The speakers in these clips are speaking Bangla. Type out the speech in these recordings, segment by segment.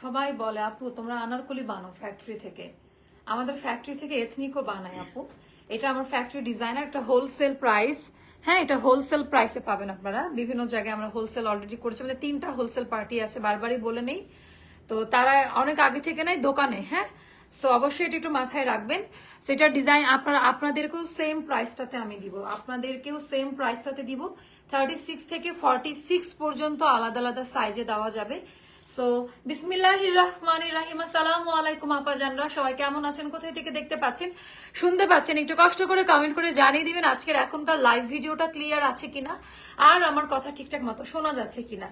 সবাই বলে, আপু, তোমরা আনারকলি বানো ফ্যাক্টরি থেকে। আমাদের ফ্যাক্টরি থেকে এথনিকও বানায়, আপু। এটা আমার ফ্যাক্টরি ডিজাইনার একটা হোলসেল প্রাইস হ্যাঁ এটা হোলসেল প্রাইসে পাবেন আপনারা। বিভিন্ন জায়গায় আমরা হোলসেল অলরেডি করেছি। মানে তিনটা হোলসেল পার্টি আছে, বারবারই বলে নেই। তো তারা অনেক আগে থেকে নাই দোকানে হ্যাঁ? সো অবশ্যই এটা একটু মাথায় রাখবেন। সেটা ডিজাইন আপনারা, আপনাদেরকেও সেম প্রাইসটাতে আমি দিব। আপনাদেরকেও সেম প্রাইসটাতে দিব। থার্টি সিক্স থেকে ফর্টি সিক্স পর্যন্ত আলাদা আলাদা সাইজে দেওয়া যাবে। সো বিসমিল্লাহ রহমান রাহিম আসসালামু আলাইকুম আপা জানরা সবাই কেমন আছেন? কোথায় থেকে দেখতে পাচ্ছেন? শুনতে পাচ্ছেন? একটু কষ্ট করে কমেন্ট করে জানিয়ে দিবেন আজকের এখনকার লাইভ ভিডিওটা ক্লিয়ার আছে কিনা? আর আমার কথা ঠিকঠাক মতো শোনা যাচ্ছে কিনা?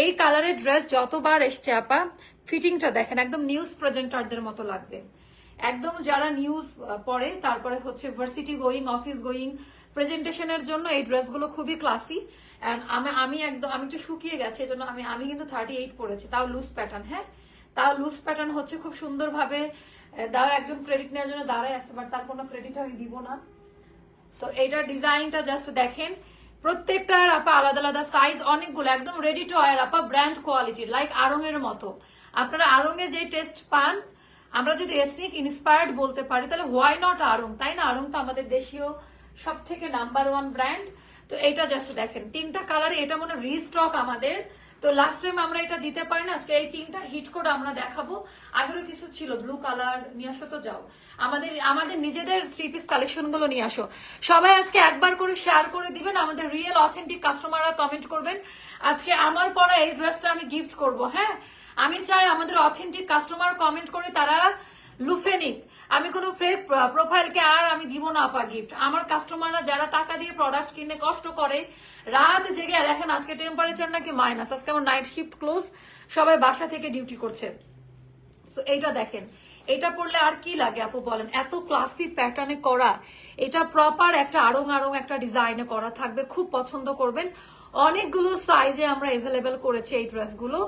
এই কালারের ড্রেস যতবার এসছে, আপা ফিটিংটা দেখেন, একদম নিউজ প্রেজেন্টারদের মতো লাগবে। একদম যারা নিউজ পড়ে, তারপরে হচ্ছে ভার্সিটি গোয়িং অফিস গোয়িং প্রেজেন্টেশনের জন্য এই ড্রেসগুলো খুবই ক্লাসি আমি আমি একদম, আমি একটু শুকিয়ে গেছি, এজন্য আমি আমি কিন্তু থার্টি এইট পড়েছি। তাও লুজ প্যাটার্ন হ্যাঁ? তাও লুজ প্যাটার্ন হচ্ছে খুব সুন্দরভাবে দাও একজন ক্রেডিট নেওয়ার জন্য দাঁড়ায় আসতে বাট তার কোনো ক্রেডিট আমি দিব না। সো এইটার ডিজাইনটা জাস্ট দেখেন। প্রত্যেকটার আপা আলাদা আলাদা সাইজ অনেকগুলো, একদম রেডি টু ওয়ার আপা ব্র্যান্ড কোয়ালিটির লাইক আরং এর মতো। আপনারা আরং এ যে টেস্ট পান, আমরা যদি এথনিক ইন্সপায়ার্ড বলতে পারি, তাহলে হোয়াই নট আরং তাই না? আরং তো আমাদের দেশীয় সব থেকে নাম্বার ওয়ান ব্র্যান্ড তো এটা জাস্ট দেখেন, তিনটা কালার এটা মনে রিস্টক আমাদের। তো লাস্ট টাইম আমরা এটা দিতে পারি না, আজকে এই তিনটা হিট করে আমরা দেখাবো। আগেরও কিছু ছিল ব্লু কালার নিয়ে আসো তো যাও। আমাদের আমাদের নিজেদের থ্রি পিস কালেকশনগুলো নিয়ে আসো। সবাই আজকে একবার করে শেয়ার করে দিবেন, আমাদের রিয়েল অথেন্টিক কাস্টমাররা কমেন্ট করবেন। আজকে আমার পরা এই ড্রেসটা আমি গিফট করব হ্যাঁ? আমি চাই আমাদের অথেন্টিক কাস্টমার কমেন্ট করে তারা লুফে নিক। আমি কোনো ফেক প্রোফাইলকে আর আমি দিব না আপা গিফট আমার কাস্টমাররা যারা টাকা দিয়ে প্রোডাক্ট কিনে কষ্ট করে, রাত জেগে দেখেন আজকে টেম্পারেচার নাকি মাইনাস আজকে আমার নাইট শিফট ক্লোজ সবাই বাসা থেকে ডিউটি করছে। সো এইটা দেখেন। এটা পড়লে আর কি লাগে আপু বলেন? এত ক্লাসি প্যাটার্নে করা, এটা প্রপার একটা আড়ং আড়ং একটা ডিজাইনে করা থাকবে, খুব পছন্দ করবেন। অনেকগুলো সাইজে আমরা এভেলেবেল করেছি এই ড্রেসগুলো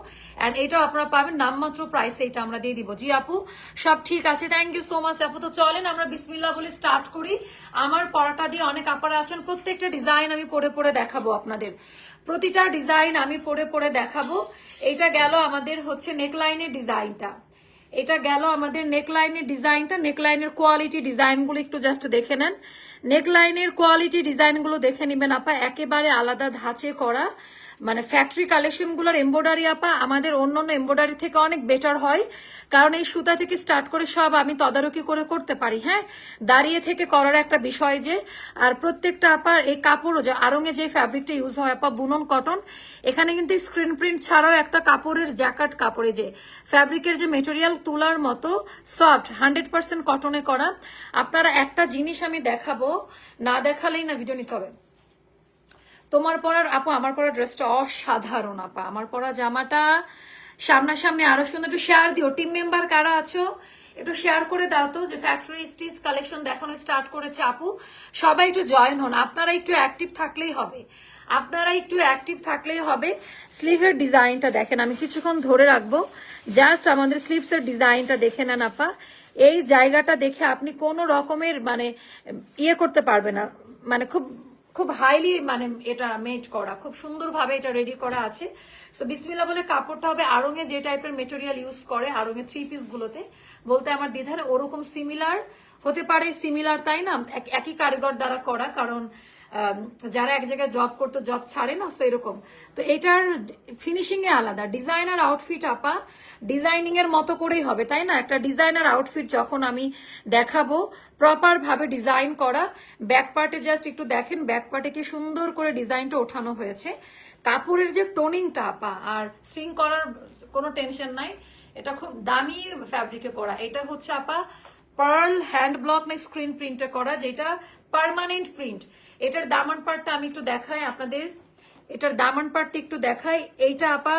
এন্ড এটা আপনারা পাবেন নামমাত্র প্রাইস এটা আমরা দিয়ে দিব। জি আপু, সব ঠিক আছে? থ্যাংক ইউ সো মাচ আপু। তো চলেন আমরা বিসমিল্লা বলে স্টার্ট করি। আমার পড়াটা দিয়ে অনেক আপারা আছেন। প্রত্যেকটা ডিজাইন আমি পরে পরে দেখাবো আপনাদের। প্রতিটা ডিজাইন আমি পরে পরে দেখাবো। এইটা গেল আমাদের হচ্ছে নেকলাইনের ডিজাইনটা এটা গেল আমাদের নেকলাইনের ডিজাইনটা নেকলাইনের কোয়ালিটি ডিজাইনগুলো একটু জাস্ট দেখে নেন। নেকলাইনের কোয়ালিটি ডিজাইনগুলো দেখে নেবেন আপা, একেবারে আলাদা ধাঁচে করা। মানে ফ্যাক্টরি কালেকশনগুলোর এমব্রয়ডারি আপা আমাদের অন্য অন্য এমব্রয়ডারি থেকে অনেক বেটার হয়। কারণ এই সুতা থেকে স্টার্ট করে সব আমি তদারকি করে করতে পারি হ্যাঁ? দাঁড়িয়ে থেকে করার একটা বিষয় যে, আর প্রত্যেকটা আপার এই কাপড়ও যে আরঙে যে ফ্যাব্রিকটা ইউজ হয় আপা, বুনন, কটন, এখানে কিন্তু স্ক্রিন প্রিন্ট ছাড়াও একটা কাপড়ের জ্যাকাট কাপড়ে যে ফ্যাব্রিকের যে মেটেরিয়াল তুলার মতো সফট হান্ড্রেড পার্সেন্ট কটনে করা। আপনারা একটা জিনিস আমি দেখাবো, না দেখালেই না ভিডিও নিতে হবে। তোমার পরার, আপু, আমার পরা ড্রেসটা অসাধারণ, আপা। আমার পরা জামাটা সামনাসামনি আরও সুন্দর। একটু শেয়ার দিও। টিম মেম্বার কারা আছো? একটু শেয়ার করে দাও তো যে ফ্যাক্টরি স্টিচ কালেকশন দেখানো স্টার্ট করেছে আপু। সবাই একটু জয়েন হন। আপনারা একটু অ্যাক্টিভ থাকলেই হবে। আপনারা একটু অ্যাক্টিভ থাকলেই হবে। স্লিভের ডিজাইনটা দেখেন। আমি কিছুক্ষণ ধরে রাখব। জাস্ট আমাদের স্লিভসের ডিজাইনটা দেখে নেন আপা। এই জায়গাটা দেখে আপনি কোনো রকমের মানে ইয়ে করতে পারবে না। মানে খুব খুব হাইলি মানে এটা মেড করা, খুব সুন্দরভাবে এটা রেডি করা আছে। সো বিসমিল্লা বলে কাপড়টা হবে আড়ঙে যে টাইপের মেটেরিয়াল ইউজ করে, আড়ঙে থ্রি পিস গুলোতে। বলতে আমার দ্বিধার ওরকম সিমিলার হতে পারে সিমিলার তাই না? এক- একই কারিগর দ্বারা করা, কারণ যারা এক জায়গায় জব করতো জব ছাড়ে না তো এরকম। তো এটার ফিনিশিং এ আলাদা। ডিজাইনার আউটফিট আপা ডিজাইনিং এর মতো করেই হবে, তাই না? একটা ডিজাইনার আউটফিট যখন আমি দেখাবো প্রপার ভাবে ডিজাইন করা ব্যাক পার্টে জাস্ট একটু দেখেন ব্যাক পার্টে কি সুন্দর করে ডিজাইনটা ওঠানো হয়েছে। কাপড়ের যে টোনিংটা আপা, আর স্ট্রিং করার কোনো টেনশন নাই, এটা খুব দামি ফ্যাব্রিকে করা। এটা হচ্ছে আপা পার্ল হ্যান্ড ব্লক না স্ক্রিন প্রিন্টে করা, যেটা পার্মানেন্ট প্রিন্ট এটার দামান পার্টটা আমি একটু দেখাই আপনাদের। এটার দামন পার্টটা একটু দেখাই। এইটা আপা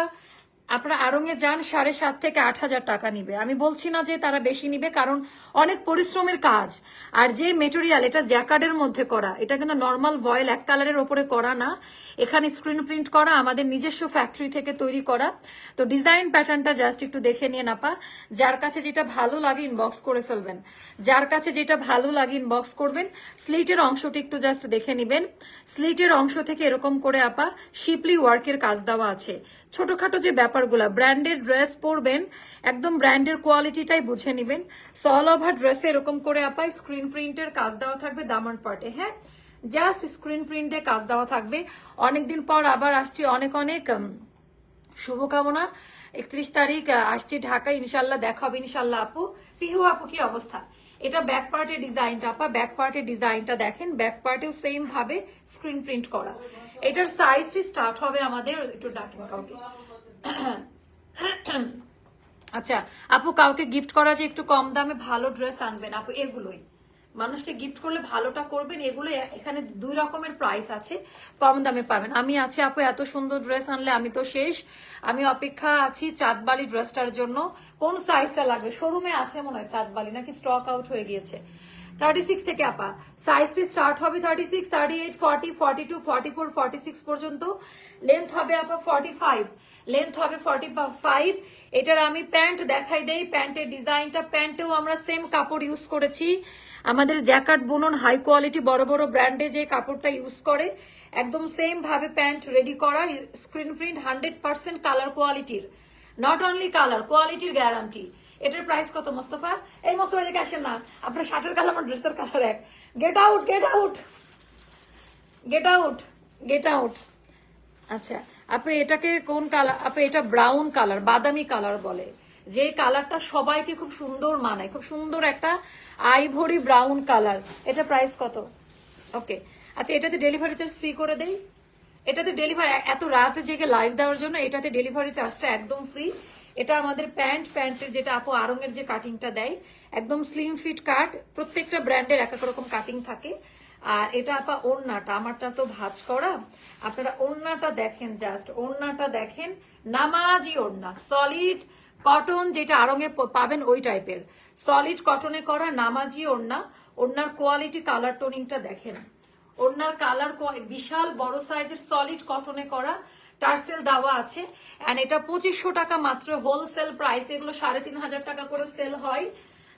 আপনারা আড়ঙে যান, সাড়ে সাত থেকে আট হাজার টাকা নিবে। আমি বলছি না যে তারা বেশি নিবে, কারণ অনেক পরিশ্রমের কাজ। আর যে মেটেরিয়াল এটা জ্যাকার্ডের মধ্যে করা। এটা কিন্তু নর্মাল ভয়েল, এক কালারের ওপরে করা না। এখানে স্ক্রিন প্রিন্ট করা, আমাদের নিজস্ব ফ্যাক্টরি থেকে তৈরি করা। তো ডিজাইন প্যাটার্নটা জাস্ট একটু দেখে নিয়ে নাপা। যার কাছে যেটা ভালো লাগে ইনবক্স করে ফেলবেন। যার কাছে যেটা ভালো লাগে ইনবক্স করবেন। স্লিটের অংশটি একটু জাস্ট দেখে নিবেন। স্লিটের অংশ থেকে এরকম করে আপা শিপলি ওয়ার্কের কাজ দেওয়া আছে। ছোটখাটো যে ব্যাপারগুলো ব্র্যান্ডেড ড্রেস পরবেন, একদম ব্র্যান্ডের কোয়ালিটিটাই বুঝে নেবেন। সল ওভার ড্রেসে এরকম করে আপায় স্ক্রিন প্রিন্টের কাজ দেওয়া থাকবে দামান পার্টে হ্যাঁ? জাস্ট স্ক্রিন প্রিন্টে কাজ দেওয়া থাকবে। অনেকদিন পর আবার আসছি অনেক অনেক শুভকামনা। একত্রিশ তারিখ আসছি ঢাকা, ইনশাল্লাহ দেখা হবে ইনশাল্লাহ আপু। পিহু আপু, কি অবস্থা? এটা ব্যাক পার্টের ডিজাইনটা আপা ব্যাক পার্টের ডিজাইনটা দেখেন ব্যাক পার্টেও সেম ভাবে স্ক্রিন প্রিন্ট করা। এটার সাইজটি স্টার্ট হবে আমাদের, একটু ডাকেন কাউকে। আচ্ছা আপু, কাউকে গিফট করা যে একটু কম দামে ভালো ড্রেস আনবেন, আপু, এগুলোই। মানুষকে গিফট করলে ভালোটা করবেন এগুলো এখানে দুই রকমের প্রাইস আছে, কম দামে পাবেন। আমি আছি, আপু, এত সুন্দর ড্রেস আনলে আমি তো শেষ। আমি অপেক্ষা আছি চাঁদবালি ড্রেসটার জন্য। কোন সাইজটা লাগবে? শোরুমে আছে মনে হয় চাঁদবালি, নাকি স্টক আউট হয়ে গিয়েছে? থার্টি সিক্স থেকে আপা। সাইজটি স্টার্ট হবে thirty six thirty eight forty forty two forty four forty six পর্যন্ত। লেন্থ হবে আপা ফর্টি ফাইভ লেন্থ হবে ফর্টি ফাইভ এটার আমি প্যান্ট দেখাই দেই। প্যান্টের ডিজাইনটা প্যান্টেও আমরা সেম কাপড় ইউজ করেছি। আমাদের জ্যাকাট, বুনন হাই কোয়ালিটি বড় বড় ব্র্যান্ডে যে কাপড়টা ইউজ করে, একদম সেম ভাবে প্যান্ট রেডি করা screen print hundred percent colour কোয়ালিটির নট অনলি কালার কোয়ালিটির গ্যারান্টি এটার প্রাইস কত মোস্তফা? এই মোস্তফা এদিকে আসেন না। আপনার শার্টের কালার আমার ড্রেসের কালার এক। Get out get out get out get out আচ্ছা আপনি এটাকে কোন কালার আপনি এটা ব্রাউন কালার বাদামি কালার বলে। যে কালারটা সবাইকে খুব সুন্দর মানায়, খুব সুন্দর একটা আইভরি ব্রাউন কালার এটা প্রাইস কত? ওকে আচ্ছা এটাতে ডেলিভারি চার্জ ফ্রি করে দেই। এটাতে ডেলিভারি এত রাতে জেগে লাইভ দেওয়ার জন্য এটাতে ডেলিভারি চার্জটা একদম ফ্রি এটা আমাদের প্যান্ট, প্যান্টের যেটা আপু আরঙের যে কাটিংটা দেয়, একদম স্লিম ফিট কাট প্রত্যেকটা ব্র্যান্ডের এক এক রকম কাটিং থাকে। আর এটা আপা ওড়নাটা, আমারটা তো ভাজ করা। আপনারা ওড়নাটা দেখেন জাস্ট ওড়নাটা দেখেন, নামাজি ওড়না সলিড কটন যেটা আরঙে পাবেন ওই টাইপের সলিড কটনে করা নামাজি ওড়না, ওড়নার কোয়ালিটি কালার টোনিংটা দেখেন। ওড়নার কালার বিশাল বড় সাইজের সলিড কটনে করা টার্সেল দেওয়া আছে এন্ড এটা পঁচিশশো টাকা মাত্র হোলসেল প্রাইস এগুলো সাড়ে তিন হাজার টাকা করে সেল হয়।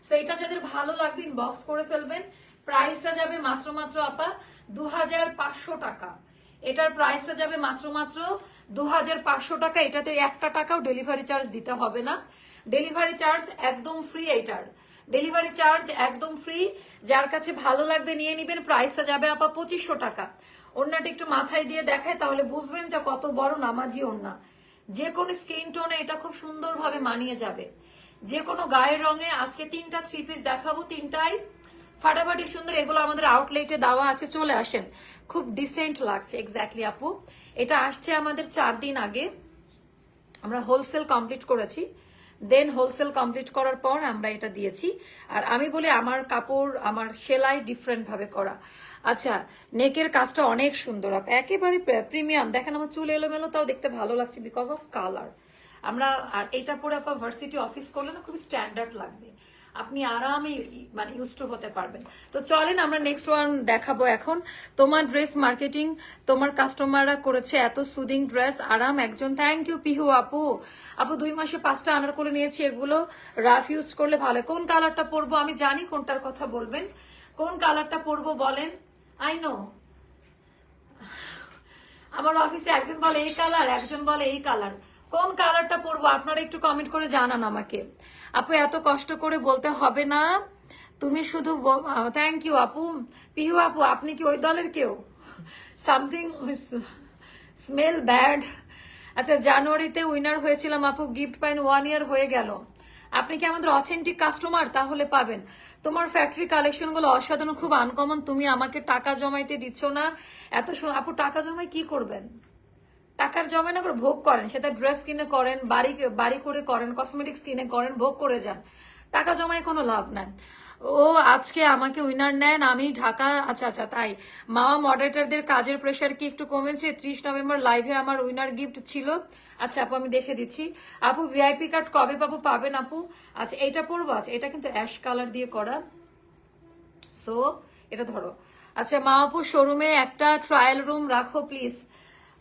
তো এটা যাদের ভালো লাগবে ইনবক্স করে ফেলবেন। প্রাইসটা যাবে মাত্র মাত্র আপা দু হাজার পাঁচশো টাকা। এটার প্রাইসটা যাবে মাত্র মাত্র দু হাজার পাঁচশো টাকা। এটাতে একটা টাকাও ডেলিভারি চার্জ দিতে হবে না। ডেলিভারি চার্জ একদম ফ্রি এটার ডেলিভারি চার্জ একদম ফ্রি যার কাছে ভালো লাগবে, নিয়ে নিবেন। প্রাইসটা যাবে আপা পঁচিশশো টাকা। ওড়নাটা একটু মাথায় দিয়ে দেখায়, তাহলে বুঝবেন যে কত বড় নামাজি ওড়না। যে কোনো স্কিন টোনে এটা খুব সুন্দরভাবে মানিয়ে যাবে। যে কোনো গায়ের রঙে আজকে তিনটা থ্রি পিস দেখাবো, তিনটাই। ফাটাফাটি সুন্দর, এগুলো আমাদের আউটলেটে দেওয়া আছে, চলে আসেন। খুব ডিসেন্ট লাগছে এক্স্যাক্টলি আপু। এটা আসছে আমাদের চার দিন আগে। আমরা হোলসেল কমপ্লিট করেছি। দেন হোলসেল কমপ্লিট করার পর আমরা এটা দিয়েছি। আর আমি বলি আমার কাপড়, আমার সেলাই ডিফারেন্ট ভাবে করা। আচ্ছা নেকের কাজটা অনেক সুন্দর। আপ, একেবারে প্রিমিয়াম। দেখেন আমার চুল এলোমেলো, তাও দেখতে ভালো লাগছে বিকজ অফ কালার আমরা, আর এটা পরে আপনার ভার্সিটি অফিস করলে না খুবই স্ট্যান্ডার্ড লাগবে। আপনি আরামে মানে ইউজ টু হতে পারবেন। তো চলেন আমরা নেক্সট ওয়ান দেখাবো এখন। তোমার ড্রেস মার্কেটিং তোমার কাস্টমাররা করেছে এত সুদিং ড্রেস আরাম একজন। থ্যাংক ইউ পিহু আপু। আপু, দুই মাসে পাঁচটা আনার করে নিয়েছি এগুলো। রাফ ইউজ করলে ভালো। কোন কালারটা পরবো? আমি জানি কোনটার কথা বলবেন। কোন কালারটা পরবো বলেন? আই নো আমার অফিসে একজন বলে এই কালার একজন বলে এই কালার কোন কালারটা পরবো? আপনারা একটু কমেন্ট করে জানান আমাকে। আপু, এত কষ্ট করে বলতে হবে না। তুমি শুধু থ্যাংক ইউ আপু। পিহু আপু, আপনি কি ওই দলের কেউ? সামথিং স্মেল ব্যাড আচ্ছা জানুয়ারিতে উইনার হয়েছিলাম আপু গিফট পাইন ওয়ান ইয়ার হয়ে গেল। আপনি কি আমাদের অথেন্টিক কাস্টমার তাহলে পাবেন। তোমার ফ্যাক্টরি কালেকশনগুলো অসাধারণ, খুব আনকমন তুমি আমাকে টাকা জমাইতে দিচ্ছ না। এত আপু, টাকা জমাই কি করবেন? টাকার জমা না করে ভোগ করেন। সেটা ড্রেস কিনে করেন, বাড়ি বাড়ি করে করেন কসমেটিক্স কিনে করেন, ভোগ করে যান। টাকা জমায় কোনো লাভ নাই। ও, আজকে আমাকে উইনার নেন, আমি ঢাকা আচ্ছা আচ্ছা তাই। মামা মডারেটরদের কাজের প্রেশার কি একটু কমেছে? ত্রিশ নভেম্বর লাইভে আমার উইনার গিফট ছিল। আচ্ছা আপু, আমি দেখে দিচ্ছি। আপু ভিআইপি কার্ড কবে পাবো? পাবেন আপু? আচ্ছা এটা পড়ব আচ্ছা এটা কিন্তু অ্যাশ কালার দিয়ে করা। সো এটা ধরো। আচ্ছা মা আপু শোরুমে একটা ট্রায়াল রুম রাখো প্লিজ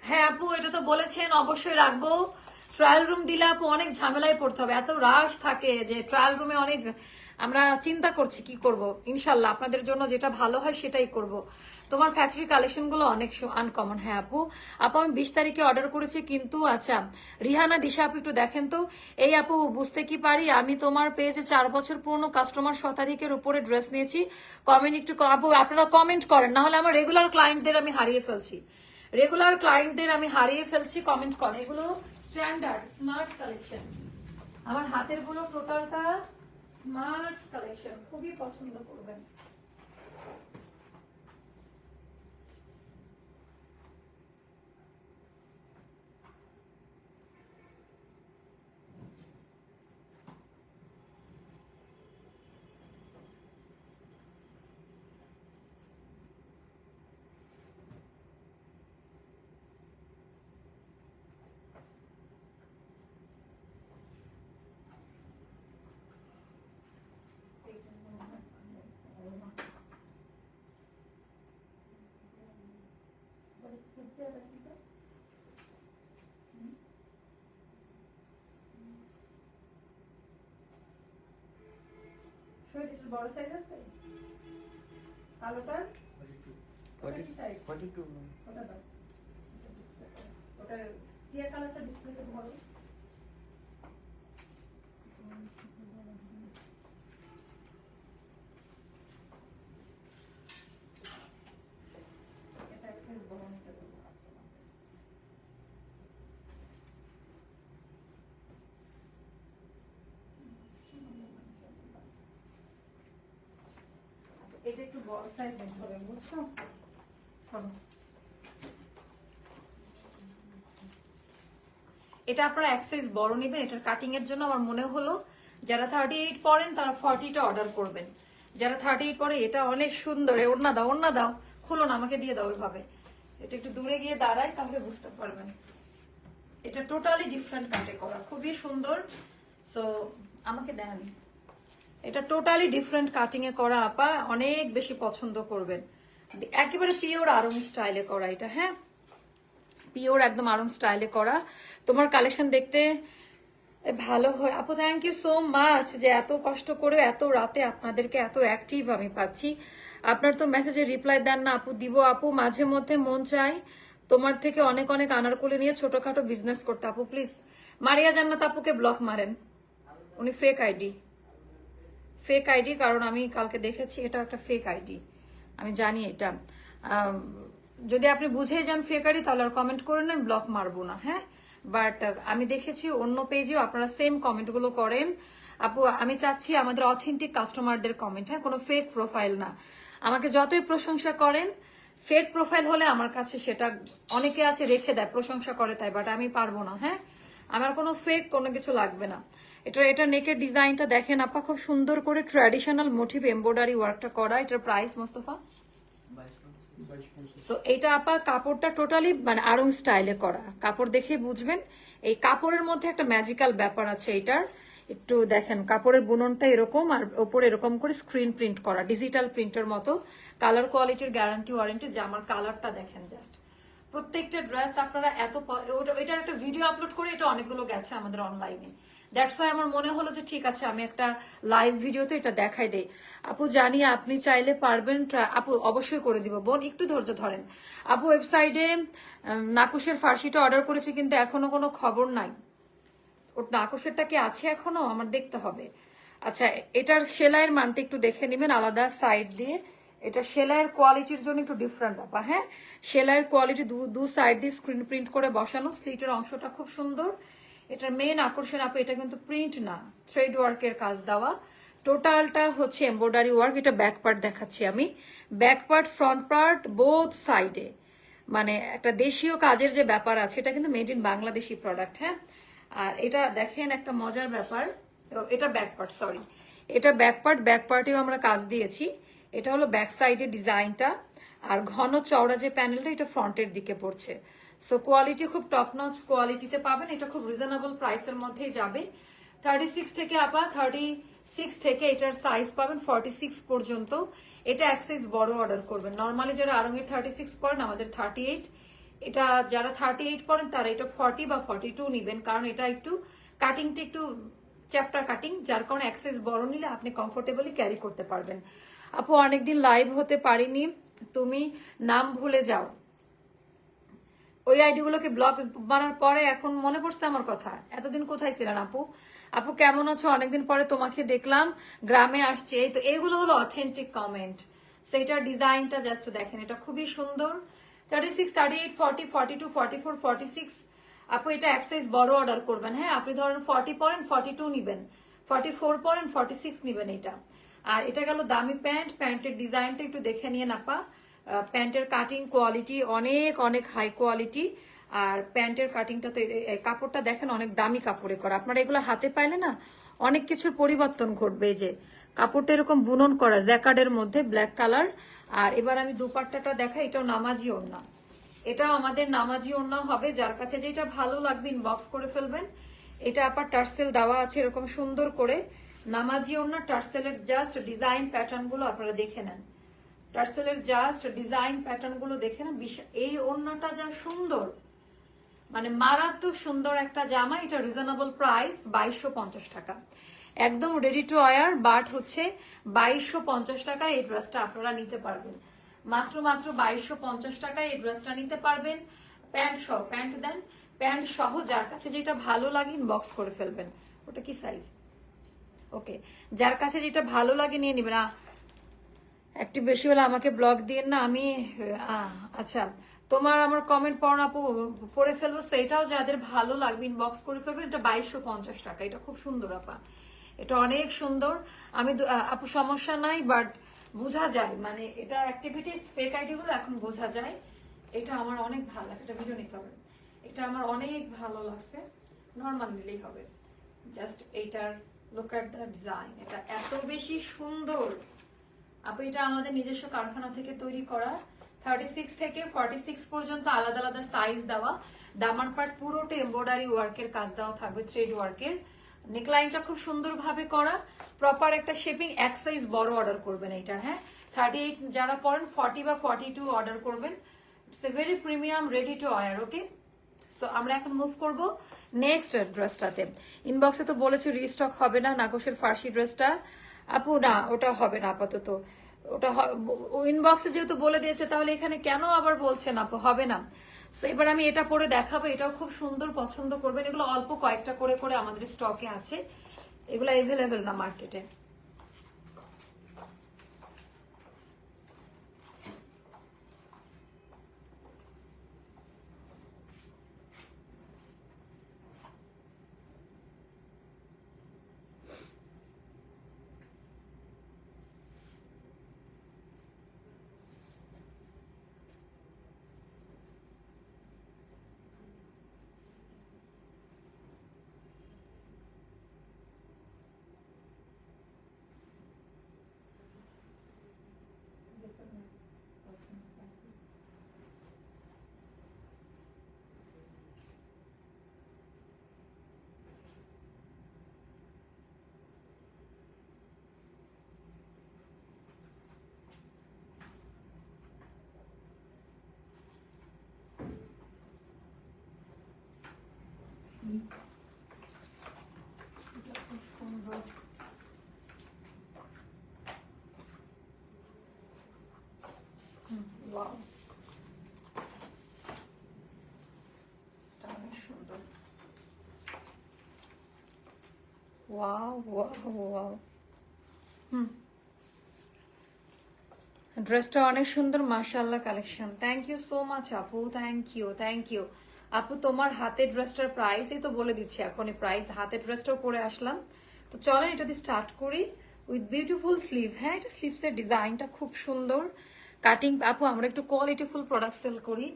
হ্যাঁ আপু, এটা তো বলেছেন, অবশ্যই রাখব। ট্রায়াল রুম দিলে, আপু, অনেক ঝামেলায় পড়তে হবে। এত রাশ থাকে যে ট্রায়াল রুমে অনেক আমরা চিন্তা করছি কি করব। ইনশাল্লাহ আপনাদের জন্য যেটা ভালো হয় সেটাই করব। তোমার ফ্যাক্টরি কালেকশনগুলো অনেক আনকমন হ্যাঁ আপু। আপু, আমি বিশ তারিখে অর্ডার করেছি, কিন্তু আচ্ছা রিহানা, দিশা আপু একটু দেখেন তো। এই আপু, বুঝতে কি পারি? আমি তোমার পেয়েছে চার বছর পুরনো কাস্টমার তারিখের উপরে ড্রেস নিয়েছি। কমেন্ট একটু আপু, আপনারা কমেন্ট করেন না হলে আমার রেগুলার ক্লায়েন্টদের আমি হারিয়ে ফেলছি। রেগুলার ক্লায়েন্টদের আমি হারিয়ে ফেলছি কমেন্ট করেন। এগুলো স্ট্যান্ডার্ড স্মার্ট কালেকশন আমার হাতেরগুলো টোটালটা স্মার্ট কালেকশন খুবই পছন্দ করবেন শহীদ একটু বড় সাইজ আছে কালোটার ওটা কি size? ওটা দাও ওটা টিয়া কালারটা ডিসপ্লেতে ধরো এটা access বড় নিতে বলব customer কে। আচ্ছা, এটা একটু বড় সাইজ নিতে হবে, বুঝছ? এটা আপনারা এক সাইজ বড় নেবেন, এটার কাটিং এর জন্য আমার মনে হলো যারা থার্টি এইট পরেন তারা ফর্টিটা অর্ডার করবেন। যারা থার্টি এইট পরে এটা অনেক সুন্দর ওড়না দাও ওড়না দাও। খুলো না, আমাকে দিয়ে দাও ওইভাবে। এটা একটু দূরে গিয়ে দাঁড়ায়, তাহলে বুঝতে পারবেন। এটা টোটালি ডিফারেন্ট কাটে করা, খুবই সুন্দর। সো আমাকে দেন এটা টোটালি ডিফারেন্ট কাটিং এ করা আপা, অনেক বেশি পছন্দ করবেন। একেবারে পিওর আরং স্টাইলে করা এটা হ্যাঁ? পিওর একদম আরং স্টাইলে করা। তোমার কালেকশন দেখতে ভালো হয়। আপু থ্যাংক ইউ সো মাচ যে এত কষ্ট করে এত রাতে আপনাদেরকে এত অ্যাক্টিভ আমি পাচ্ছি। আপনার তো মেসেজে রিপ্লাই দেন না আপু, দিব আপু, মাঝে মধ্যে মন চাই তোমার থেকে অনেক অনেক আনারকুলি নিয়ে ছোটখাটো বিজনেস করতে, আপু প্লিজ মারিয়া জান্নাত আপুকে ব্লক মারেন। উনি ফেক আইডি ফেক আইডি কারণ আমি কালকে দেখেছি, এটা একটা ফেক আইডি আমি জানি এটা। যদি আপনি বুঝেই যান ফেক আইডি তাহলে আর কমেন্ট করেন আমি ব্লক মারবো না হ্যাঁ? বাট আমি দেখেছি অন্য পেজেও আপনারা সেম কমেন্টগুলো করেন। আপু, আমি চাচ্ছি আমাদের অথেন্টিক কাস্টমারদের কমেন্ট হ্যাঁ? কোনো ফেক প্রোফাইল না। আমাকে যতই প্রশংসা করেন ফেক প্রোফাইল হলে আমার কাছে সেটা অনেকে আছে, রেখে দেয়, প্রশংসা করে তাই বাট আমি পারব না হ্যাঁ? আমার কোনো ফেক কোনো কিছু লাগবে না। এটা এটা নেকের ডিজাইনটা দেখেন আপা, খুব সুন্দর করে ট্র্যাডিশনাল মোটিভ এমব্রয়ডারি ওয়ার্কটা করা। এটার প্রাইস মোস্তফা? সো এটা আপা কাপড়টা টোটালি মানে আরং স্টাইলে করা। কাপড় দেখে বুঝবেন। এই কাপড়ের মধ্যে একটা ম্যাজিক্যাল ব্যাপার আছে এটার। একটু দেখেন, কাপড়ের বুননটা এরকম আর ওপরে এরকম করে স্ক্রিন প্রিন্ট করা ডিজিটাল প্রিন্টের মতো। কালার কোয়ালিটির গ্যারান্টি ওয়ারেন্টি জামার কালারটা দেখেন জাস্ট প্রত্যেকটা ড্রেস আপনারা এত এটার একটা ভিডিও আপলোড করে এটা অনেকগুলো গেছে আমাদের অনলাইনে দ্যাটস ওয়াই আমার মনে হলো যে ঠিক আছে, আমি একটা লাইভ ভিডিওতে এটা দেখাই দেই। আপু, জানি আপনি চাইলে পারবেন আপু, অবশ্যই করে দিব। বোন, একটু ধৈর্য ধরেন। আপু ওয়েবসাইটে নাকুশের ফার্সিটা অর্ডার করেছে কিন্তু এখনও কোনো খবর নাই। ওর নাকুশেরটা কি আছে এখনও? আমার দেখতে হবে। আচ্ছা এটার সেলাইয়ের মানটা একটু দেখে নেবেন, আলাদা সাইড দিয়ে। এটা সেলাইয়ের কোয়ালিটির জন্য একটু ডিফারেন্ট ব্যাপার হ্যাঁ? সেলাইয়ের কোয়ালিটি দু দু সাইড দিয়ে স্ক্রিন প্রিন্ট করে বসানো। স্লিটের অংশটা খুব সুন্দর। এটার মেন আকর্ষণ আপা, এটা কিন্তু প্রিন্ট না থ্রেড ওয়ার্কের কাজ দেওয়া। টোটালটা হচ্ছে এমব্রয়ডারি ওয়ার্ক এটা ব্যাক পার্ট দেখাচ্ছি আমি। Back part front part both সাইডে মানে একটা দেশীয় কাজের যে ব্যাপার আছে, এটা কিন্তু মেড ইন বাংলাদেশি প্রোডাক্ট হ্যাঁ? আর এটা দেখেন একটা মজার ব্যাপার। এটা ব্যাক পার্ট সরি এটা ব্যাক পার্ট ব্যাক পার্টেও আমরা কাজ দিয়েছি। এটা হলো ব্যাক সাইডের ডিজাইনটা আর ঘন চওড়া যে প্যানেলটা এটা ফ্রন্টের দিকে পড়ছে। সো কোয়ালিটি খুব টপ নচ কোয়ালিটিতে পাবেন। এটা খুব রিজনেবল প্রাইসের মধ্যেই যাবে। থার্টি সিক্স থেকে আপা থার্টি সিক্স থেকে এটার সাইজ পাবেন ফর্টি সিক্স পর্যন্ত। এটা এক সাইজ বড় অর্ডার করবেন। নর্মালি যারা আরঙের থার্টি সিক্স পড়েন, আমাদের থার্টি এইট এটা যারা থার্টি এইট পড়েন, তারা এটা ফর্টি বা ফর্টি টু নিবেন। কারণ এটা একটু কাটিংটা একটু চ্যাপ্টার কাটিং যার কারণে অ্যাক্সেস বড় নিলে আপনি কমফোর্টেবলি ক্যারি করতে পারবেন। আপু, অনেকদিন লাইভ হতে পারিনি। তুমি নাম ভুলে যাও। ওই আইডিগুলোকে ব্লক বানার পরে এখন মনে পড়ছে আমার কথা। এতদিন কোথায় ছিলেন আপু? আপু কেমন আছো? অনেকদিন পরে তোমাকে দেখলাম, গ্রামে আসছে। এই তো, এগুলো হলো অথেন্টিক কমেন্ট সেইটার ডিজাইনটা জাস্ট দেখেন, এটা খুবই সুন্দর। Thirty six thirty eight forty forty two forty four forty six আপু, এটা এক সাইজ বড় অর্ডার করবেন হ্যাঁ? আপনি ধরেন ফর্টি পরেন ফর্টি টু নিবেন। ফর্টি ফোর পরেন ফর্টি সিক্স নিবেন এটা। আর এটা গেল দামি প্যান্ট প্যান্টের ডিজাইনটা একটু দেখে নিয়ে নাপা প্যান্টের কাটিং কোয়ালিটি অনেক অনেক হাই কোয়ালিটি আর প্যান্টের কাটিংটা তো কাপড়টা দেখেন অনেক দামি কাপড়ে করা। আপনারা এগুলো হাতে পাইলে না, অনেক কিছুর পরিবর্তন ঘটবে যে। কাপড়টা এরকম বুনন করা, জ্যাকার্ডের মধ্যে ব্ল্যাক কালার আর এবার আমি দুপাট্টাটা দেখাই, এটাও নামাজি ওড়না। এটাও আমাদের নামাজি ওড়না হবে, যার কাছে যেটা ভালো লাগবে ইনবক্স করে ফেলবেন। এটা আবার টার্সেল দেওয়া আছে এরকম সুন্দর করে। নামাজি ওড়না, টার্সেলের জাস্ট ডিজাইন প্যাটার্নগুলো আপনারা দেখে নেন। টার্সেলের জাস্ট ডিজাইন প্যাটার্নগুলো দেখে বিশা- এই ওড়নাটা যা সুন্দর মানে মারাত্মক সুন্দর একটা জামা, এটা রিজনেবল প্রাইস বাইশশো পঞ্চাশ টাকা। একদম রেডি টু ওয়ার বাট হচ্ছে বাইশশো পঞ্চাশ টাকা এই ড্রেসটা আপনারা নিতে পারবেন। মাত্র মাত্র বাইশশো পঞ্চাশ টাকায় এই ড্রেসটা নিতে পারবেন। প্যান্ট সহ প্যান্ট দেন প্যান্ট সহ যার কাছে যেটা ভালো লাগে ইনবক্স করে ফেলবেন। ওটা কি সাইজ ওকে যার কাছে যেটা ভালো লাগে নিয়ে নিবেন। একটু বেশি হলে আমাকে ব্লগ দিয়ে না, আমি আচ্ছা তোমার আমার কমেন্ট আপু, পড়ে ফেলব সেটাও যাদের ভালো লাগবে ইনবক্স করে ফেলবেন, এটা বাইশশো পঞ্চাশ টাকা, এটা খুব সুন্দর, আপা। এটা অনেক সুন্দর। আমি আপু, সমস্যা নাই বাট বোঝা যায় মানে এটা অ্যাক্টিভিটিস ফেক আইডি গুলো এখন বোঝা যায়। এটা আমার অনেক ভালো লাগছে, এটা ভিডিও নিতে হবে। এটা আমার অনেক ভালো লাগছে নর্মাল নিলেই হবে। জাস্ট এইটার লুক অ্যাট দ্য ডিজাইন এটা এত বেশি সুন্দর। আপু, এটা আমাদের নিজস্ব কারখানা থেকে তৈরি করা। থার্টি সিক্স থেকে ফর্টি সিক্স পর্যন্ত আলাদা আলাদা সাইজ দেওয়া। দামান পার্ট পুরোটা এমব্রয়ডারি ওয়ার্কের কাজ দেওয়া থাকবে থ্রেড ওয়ার্কের নেকলাইনটা খুব সুন্দরভাবে করা। প্রপার একটা শেপিং এক সাইজ বড় অর্ডার করবেন এইটার হ্যাঁ? থার্টি এইট যারা পড়েন ফর্টি বা ফর্টি টু অর্ডার করবেন। It's a very premium ready to wear okay so আমরা এখন মুভ করব নেক্সট ড্রেসটাতে ইনবক্সে তো বলেছি রিস্টক হবে না নাকশের ফার্সি ড্রেসটা আপু, না, ওটা হবে না আপাতত। ওটা ইনবক্সে যেহেতু বলে দিয়েছে, তাহলে এখানে কেন আবার বলছেন আপু? হবে না। সো এবার আমি এটা পরে দেখাবো। এটাও খুব সুন্দর পছন্দ করবেন। এগুলো অল্প কয়েকটা করে করে আমাদের স্টকে আছে। এগুলো এভেলেবেল না মার্কেটে এটা খুব সুন্দর ওয়াও এটা অনেক সুন্দর ওয়াও ওয়াও ওয়াও হুম ড্রেসটা অনেক সুন্দর মাশাল্লাহ collection thank you so much আপু থ্যাংক ইউ থ্যাংক ইউ আপু, তোমার হাতের ড্রেসটার প্রাইস এই তো বলে দিচ্ছি, এখনই প্রাইস হাতের ড্রেসটাও পরে আসলাম। তো চলেন এটা দিয়ে স্টার্ট করি উইথ বিউটিফুল স্লিভ হ্যাঁ এটা স্লিভসের ডিজাইনটা খুব সুন্দর। কাটিং আপু, আমরা একটু কোয়ালিটিফুল প্রোডাক্ট সেল করি।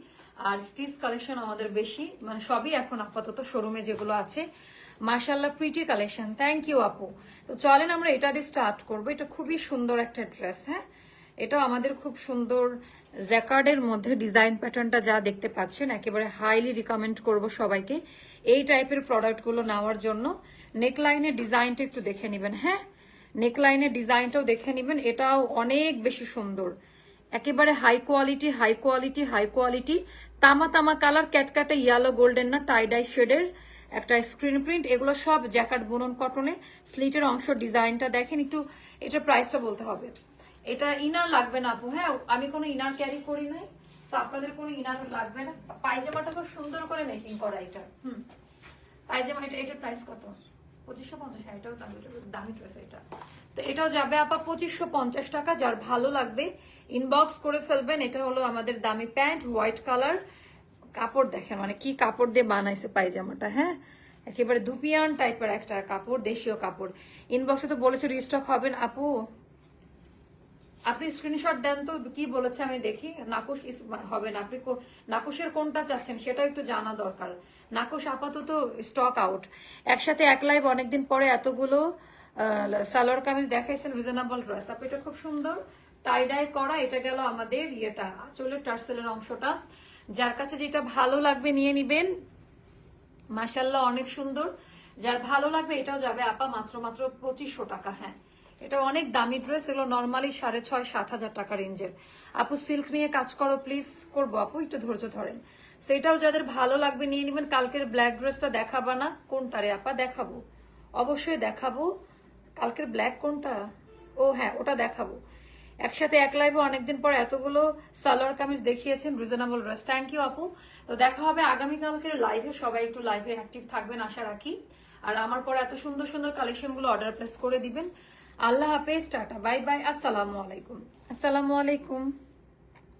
আর স্টিচ কালেকশন আমাদের বেশি মানে সবই এখন আপাতত শোরুমে যেগুলো আছে। মাশাল্লাহ প্রিটি কালেকশন থ্যাংক ইউ আপু। তো চলেন আমরা এটা দিয়ে স্টার্ট করব। এটা খুবই সুন্দর একটা ড্রেস হ্যাঁ? এটাও আমাদের খুব সুন্দর জ্যাকার্ডের মধ্যে ডিজাইন প্যাটার্নটা যা দেখতে পাচ্ছেন, একেবারে হাইলি রিকমেন্ড করব সবাইকে এই টাইপের প্রোডাক্টগুলো নেওয়ার জন্য। নেকলাইনের ডিজাইনটা একটু দেখে নেবেন হ্যাঁ? নেকলাইনের ডিজাইনটাও দেখে নেবেন, এটাও অনেক বেশি সুন্দর। একেবারে high quality high quality high quality তামা তামা কালার ক্যাটকাটা ইয়েলো গোল্ডেন না টাইডাই শেডের একটা স্ক্রিন প্রিন্ট এগুলো সব জ্যাকার্ড বুনন কটনে। স্লিটের অংশ ডিজাইনটা দেখেন, একটু এটা প্রাইসটা বলতে হবে। এটা ইনার লাগবে না আপু। হ্যাঁ আমি কোনো ইনার ক্যারি করি নাই তো আপনাদের কোনো ইনার লাগবে না। পায়জামাটা খুব সুন্দর করে মেকিং করা এটা। হুম। পায়জামা, এটা এটার প্রাইস কত? পঁচিশশো পঞ্চাশ হ্যাঁ এটাও দামি, এটা দামি ড্রেস এটা। তো এটাও যাবে আপা পঁচিশশো পঞ্চাশ টাকা, যার ভালো লাগবে ইনবক্স করে ফেলবেন। এটা হলো আমাদের দামি প্যান্ট, হোয়াইট কালার। কাপড় দেখেন মানে কি কাপড় দিয়ে বানাইছে পায়জামাটা হ্যাঁ? একেবারে ধুপিয়ান টাইপের একটা কাপড়, দেশীয় কাপড়। ইনবক্সে তো বলেছে রিস্টক হবেন, আপু। আপনি স্ক্রিনশট দেন তো, কি বলেছে আমি দেখি। নাকুশ হবে না। আপনি নাকুশের কোনটা চাচ্ছেন সেটা একটু জানা দরকার। নাকুশ আপাতত স্টক আউট একসাথে এক লাইভ অনেকদিন পরে এতগুলো সালোয়ার কামিজ দেখাইছেন রিজনেবল ড্রেস আপনি এটা খুব সুন্দর। টাইডাই করা, এটা গেল আমাদের ইয়েটা, আঁচলের টার্সেলের অংশটা। যার কাছে যেটা ভালো লাগবে নিয়ে নিবেন। মাসাল্লাহ অনেক সুন্দর। যার ভালো লাগবে এটাও যাবে আপা, মাত্র মাত্র পঁচিশশো টাকা হ্যাঁ। এটা অনেক দামি ড্রেস এগুলো নর্মালি সাড়ে ছয়, সাত হাজার টাকা রেঞ্জের। আপু সিল্ক নিয়ে কাজ করো প্লিজ করব আপু, একটু ধৈর্য ধরেন। সেটাও যাদের ভালো লাগবে, নিয়ে নেবেন। কালকের ব্ল্যাক ড্রেসটা দেখাবা না, কোনটা রে আপা? দেখাবো। অবশ্যই দেখাবো। কালকের ব্ল্যাক কোনটা? ও হ্যাঁ ওটা দেখাবো। একসাথে এক লাইভে অনেকদিন পর এতগুলো সালোয়ার কামিজ দেখিয়েছেন রিজনেবল ড্রেস থ্যাংক ইউ আপু। তো দেখা হবে আগামীকালকের লাইভে সবাই একটু লাইভে অ্যাক্টিভ থাকবেন, আশা রাখি। আর আমার পর এত সুন্দর সুন্দর কালেকশনগুলো অর্ডার প্লেস করে দিবেন। আল্লাহ হাফেজ টাটা বাই বাই আসসালামু আলাইকুম। আসসালামু আলাইকুম।